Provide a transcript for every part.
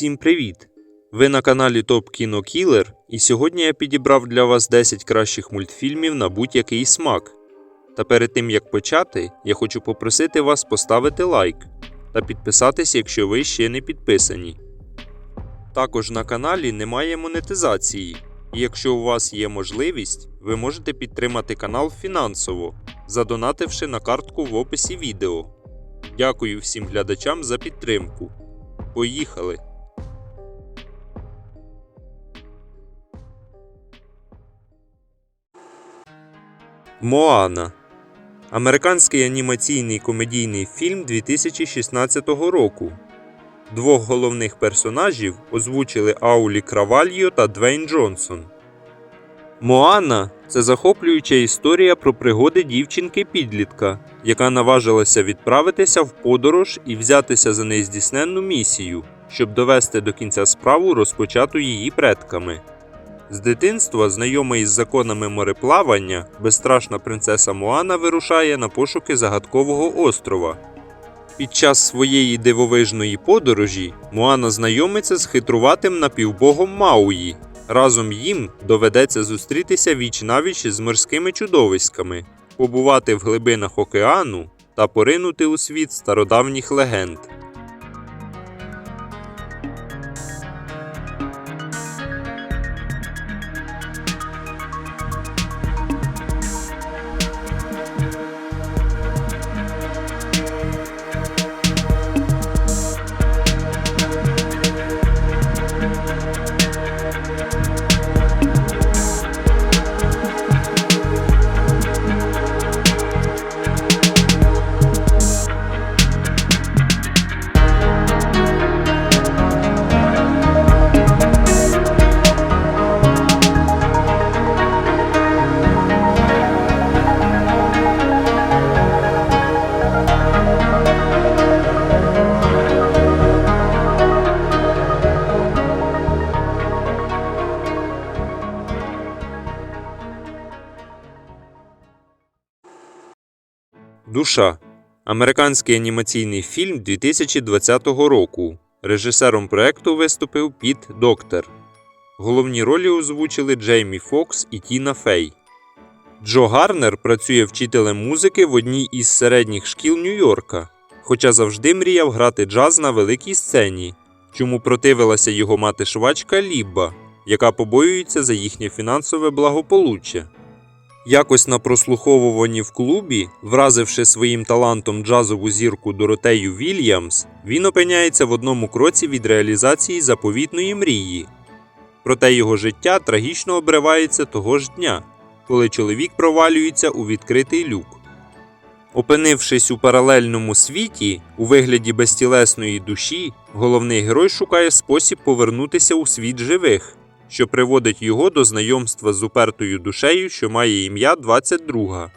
Усім привіт! Ви на каналі Топ Кіно Кілер, і сьогодні я підібрав для вас 10 кращих мультфільмів на будь-який смак. Та перед тим як почати, я хочу попросити вас поставити лайк та підписатись, якщо ви ще не підписані. Також на каналі немає монетизації, і якщо у вас є можливість, ви можете підтримати канал фінансово, задонативши на картку в описі відео. Дякую всім глядачам за підтримку. Поїхали! Моана Американський анімаційний комедійний фільм 2016 року. Двох головних персонажів озвучили Аулі Кравальо та Двейн Джонсон. Моана це захоплююча історія про пригоди дівчинки-підлітка, яка наважилася відправитися в подорож і взятися за нездійсненну місію, щоб довести до кінця справу, розпочату її предками. З дитинства, знайома із законами мореплавання, безстрашна принцеса Моана вирушає на пошуки загадкового острова. Під час своєї дивовижної подорожі Моана знайомиться з хитруватим напівбогом Мауї. Разом їм доведеться зустрітися віч навіч з морськими чудовиськами, побувати в глибинах океану та поринути у світ стародавніх легенд. Душа американський анімаційний фільм 2020 року. Режисером проекту виступив Піт Доктор. Головні ролі озвучили Джеймі Фокс і Тіна Фей. Джо Гарнер працює вчителем музики в одній із середніх шкіл Нью-Йорка, хоча завжди мріяв грати джаз на великій сцені, чому противилася його мати швачка Лібба, яка побоюється за їхнє фінансове благополуччя. Якось на прослуховуванні в клубі, вразивши своїм талантом джазову зірку Доротею Вільямс, він опиняється в одному кроці від реалізації заповітної мрії. Проте його життя трагічно обривається того ж дня, коли чоловік провалюється у відкритий люк. Опинившись у паралельному світі, у вигляді безтілесної душі, головний герой шукає спосіб повернутися у світ живих що приводить його до знайомства з упертою душею, що має ім'я 22.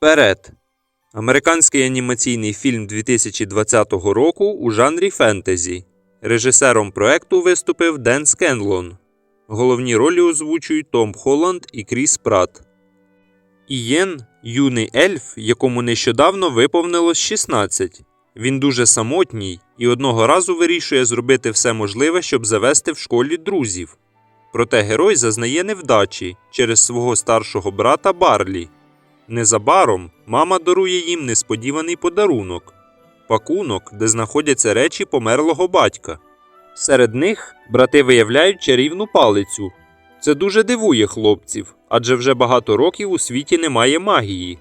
Вперед! Американський анімаційний фільм 2020 року у жанрі фентезі. Режисером проекту виступив Ден Скенлон. Головні ролі озвучують Том Холланд і Кріс Пратт. Ієн юний ельф, якому нещодавно виповнилось 16. Він дуже самотній і одного разу вирішує зробити все можливе, щоб завести в школі друзів. Проте герой зазнає невдачі через свого старшого брата Барлі. Незабаром мама дарує їм несподіваний подарунок пакунок, де знаходяться речі померлого батька. Серед них брати виявляють чарівну палицю. Це дуже дивує хлопців, адже вже багато років у світі немає магії.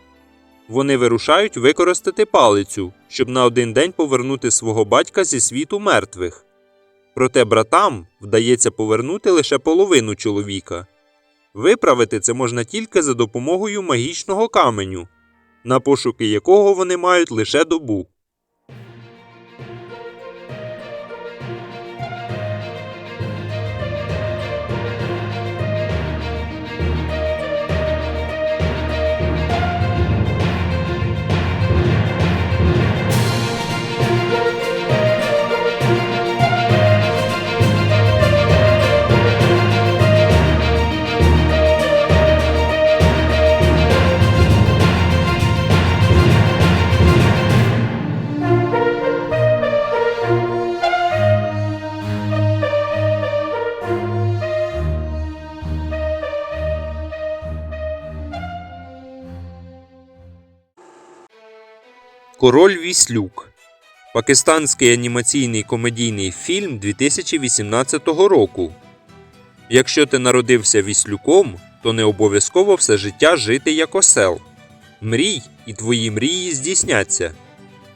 Вони вирушають використати палицю, щоб на один день повернути свого батька зі світу мертвих. Проте братам вдається повернути лише половину чоловіка. Виправити це можна тільки за допомогою магічного каменю, на пошуки якого вони мають лише добу. Король Віслюк. Пакистанський анімаційний комедійний фільм 2018 року. Якщо ти народився віслюком, то не обов'язково все життя жити як осел. Мрій, і твої мрії здійсняться.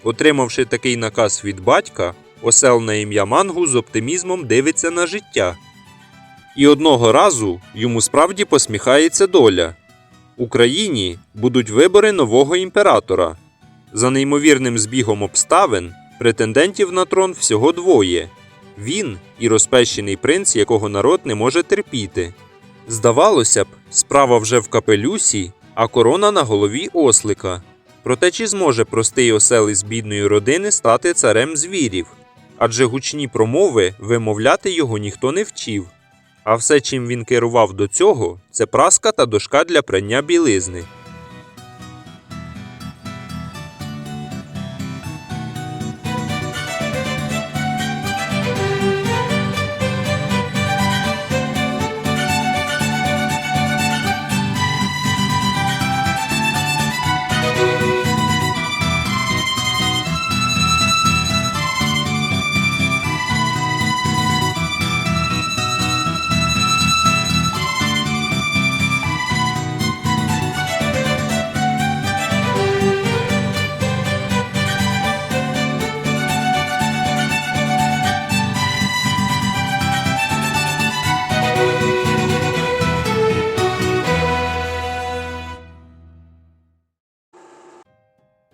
Отримавши такий наказ від батька, осел на ім'я Мангу з оптимізмом дивиться на життя. І одного разу йому справді посміхається доля. У країні будуть вибори нового імператора. За неймовірним збігом обставин претендентів на трон всього двоє він і розпещений принц, якого народ не може терпіти. Здавалося б, справа вже в капелюсі, а корона на голові ослика. Проте чи зможе простий осел із бідної родини стати царем звірів? Адже гучні промови вимовляти його ніхто не вчив. А все, чим він керував до цього, це праска та дошка для прання білизни.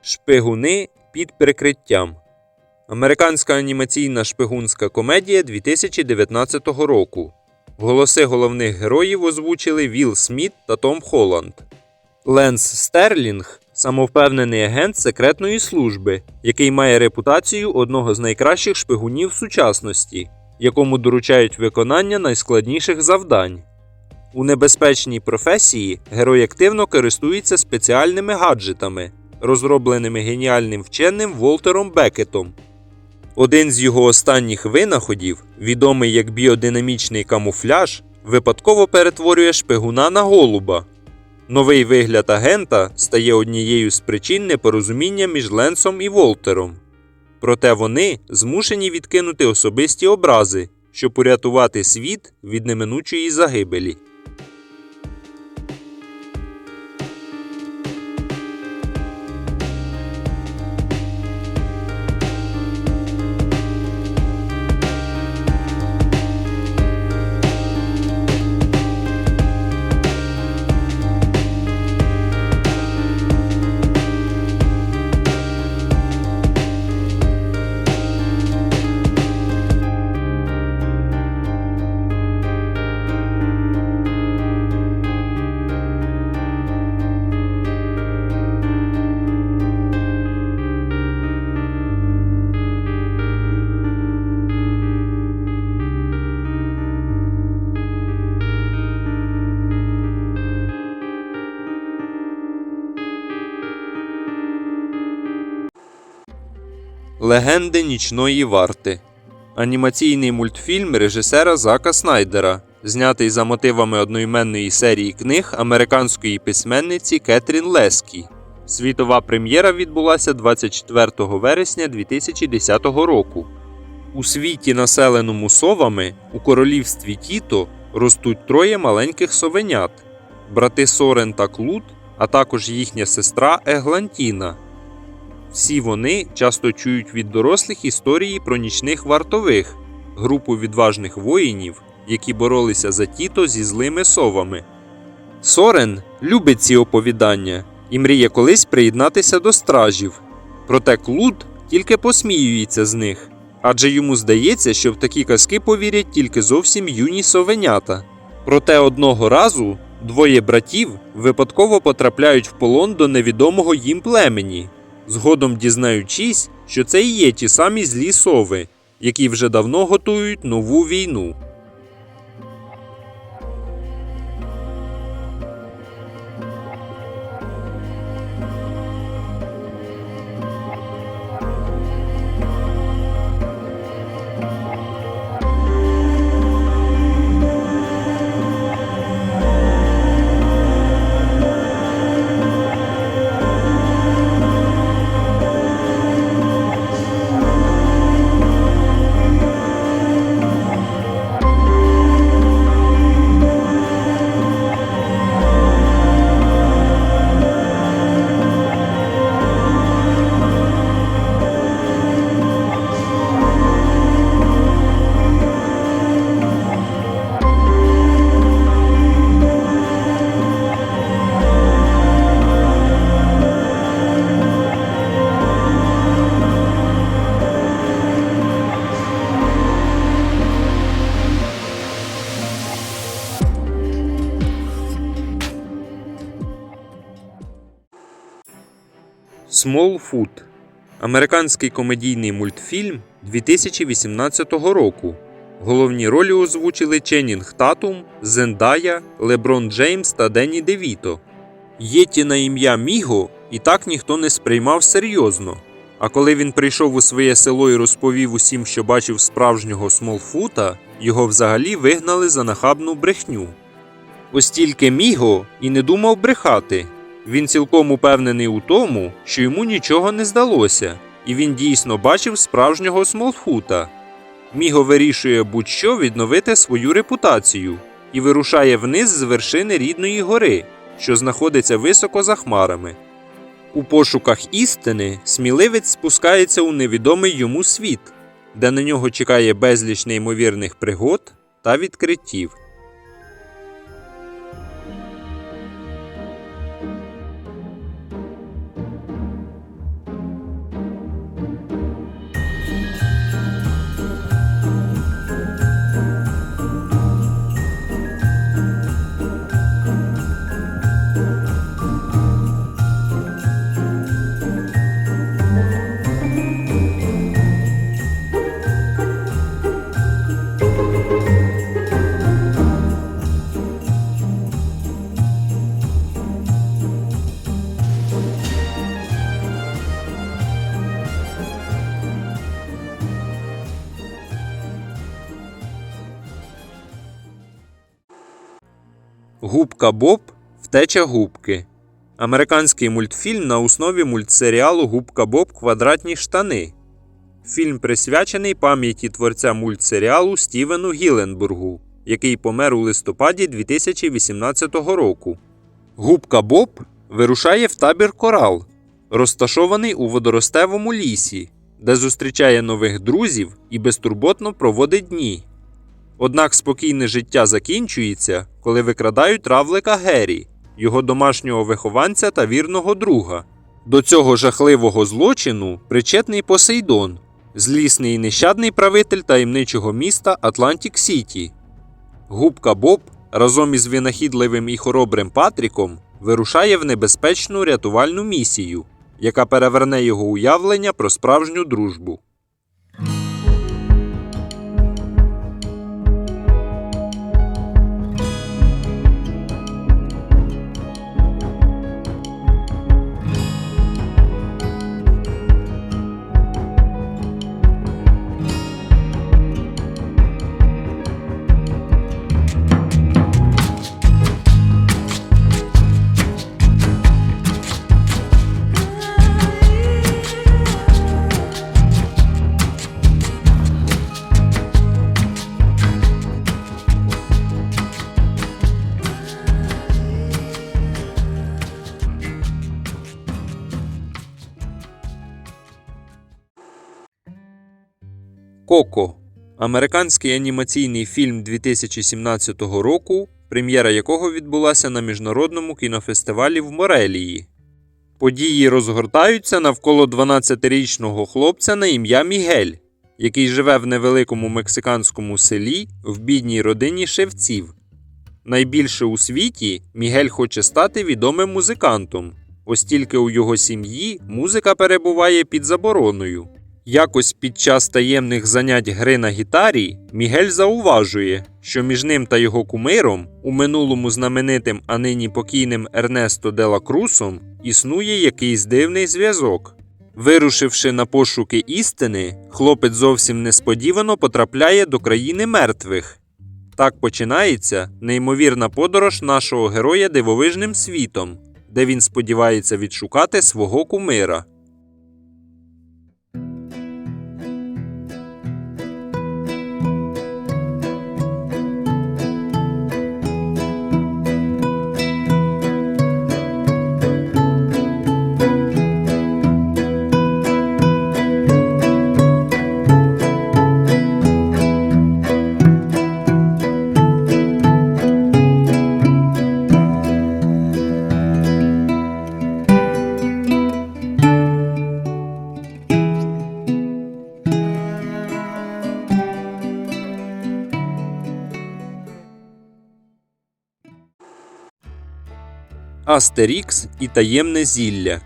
Шпигуни під прикриттям. Американська анімаційна шпигунська комедія 2019 року. Голоси головних героїв озвучили Вілл Сміт та Том Холланд. Ленс Стерлінг самовпевнений агент секретної служби, який має репутацію одного з найкращих шпигунів сучасності, якому доручають виконання найскладніших завдань. У небезпечній професії герой активно користується спеціальними гаджетами, розробленими геніальним вченим Волтером Бекетом. Один з його останніх винаходів, відомий як біодинамічний камуфляж, випадково перетворює шпигуна на голуба. Новий вигляд агента стає однією з причин непорозуміння між Ленсом і Волтером. Проте вони змушені відкинути особисті образи, щоб урятувати світ від неминучої загибелі. Легенди нічної варти. Анімаційний мультфільм режисера Зака Снайдера, знятий за мотивами одноіменної серії книг американської письменниці Кетрін Лескі. Світова прем'єра відбулася 24 вересня 2010 року. У світі, населеному совами, у королівстві Тіто ростуть троє маленьких совенят: брати Сорен та Клут, а також їхня сестра Еглантіна. Всі вони часто чують від дорослих історії про нічних вартових, групу відважних воїнів, які боролися за тіто зі злими совами. Сорен любить ці оповідання і мріє колись приєднатися до стражів. Проте Клуд тільки посміюється з них, адже йому здається, що в такі казки повірять тільки зовсім юні совенята. Проте одного разу двоє братів випадково потрапляють в полон до невідомого їм племені, згодом дізнаючись, що це і є ті самі злі сови, які вже давно готують нову війну. Smallfoot американський комедійний мультфільм 2018 року. Головні ролі озвучили Ченнінг Татум, Зендая, Леброн Джеймс та Денні Девіто. Єті на ім'я Міго і так ніхто не сприймав серйозно. А коли він прийшов у своє село і розповів усім, що бачив справжнього Смолфута, його взагалі вигнали за нахабну брехню. Ось тільки Міго і не думав брехати. Він цілком упевнений у тому, що йому нічого не здалося, і він дійсно бачив справжнього Смолфута. Міго вирішує будь-що відновити свою репутацію і вирушає вниз з вершини рідної гори, що знаходиться високо за хмарами. У пошуках істини сміливець спускається у невідомий йому світ, де на нього чекає безліч неймовірних пригод та відкриттів. Губка Боб Втеча губки. Американський мультфільм на основі мультсеріалу Губка Боб Квадратні штани. Фільм присвячений пам'яті творця мультсеріалу Стівену Гіленбургу, який помер у листопаді 2018 року. Губка Боб вирушає в табір Корал, розташований у водоростевому лісі, де зустрічає нових друзів і безтурботно проводить дні. Однак спокійне життя закінчується, коли викрадають равлика Геррі, його домашнього вихованця та вірного друга. До цього жахливого злочину причетний Посейдон, злісний і нещадний правитель таємничого міста Атлантік Сіті. Губка Боб разом із винахідливим і хоробрим Патріком вирушає в небезпечну рятувальну місію, яка переверне його уявлення про справжню дружбу. Коко Американський анімаційний фільм 2017 року, прем'єра якого відбулася на міжнародному кінофестивалі в Морелії. Події розгортаються навколо 12-річного хлопця на ім'я Мігель, який живе в невеликому мексиканському селі в бідній родині шевців. Найбільше у світі Мігель хоче стати відомим музикантом, ось тільки у його сім'ї музика перебуває під забороною. Якось під час таємних занять гри на гітарі Мігель зауважує, що між ним та його кумиром, у минулому знаменитим, а нині покійним Ернесто Дела Крусом, існує якийсь дивний зв'язок. Вирушивши на пошуки істини, хлопець зовсім несподівано потрапляє до країни мертвих. Так починається неймовірна подорож нашого героя дивовижним світом, де він сподівається відшукати свого кумира. Астерікс і таємне зілля.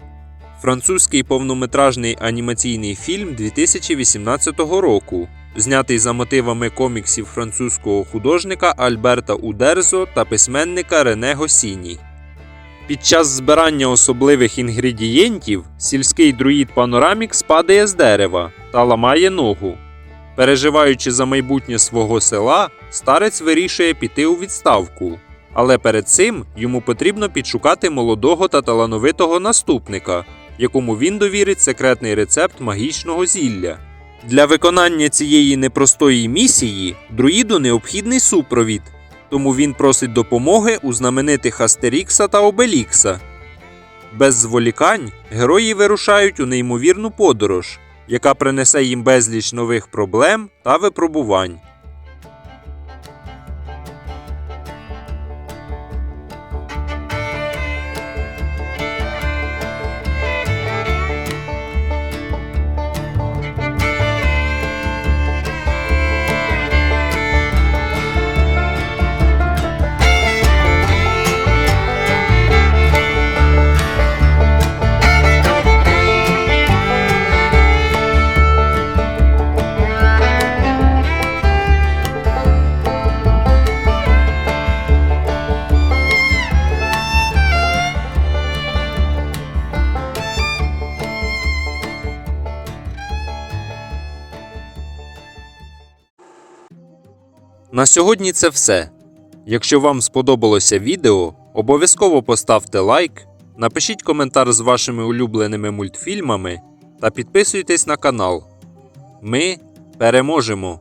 Французький повнометражний анімаційний фільм 2018 року, знятий за мотивами коміксів французького художника Альберта Удерзо та письменника Рене Госіні. Під час збирання особливих інгредієнтів сільський друїд Панорамікс падає з дерева та ламає ногу. Переживаючи за майбутнє свого села, старець вирішує піти у відставку. Але перед цим йому потрібно підшукати молодого та талановитого наступника, якому він довірить секретний рецепт магічного зілля. Для виконання цієї непростої місії друїду необхідний супровід, тому він просить допомоги у знаменитих Астерікса та Обелікса. Без зволікань герої вирушають у неймовірну подорож, яка принесе їм безліч нових проблем та випробувань. На сьогодні це все. Якщо вам сподобалося відео, обов'язково поставте лайк, напишіть коментар з вашими улюбленими мультфільмами та підписуйтесь на канал. Ми переможемо!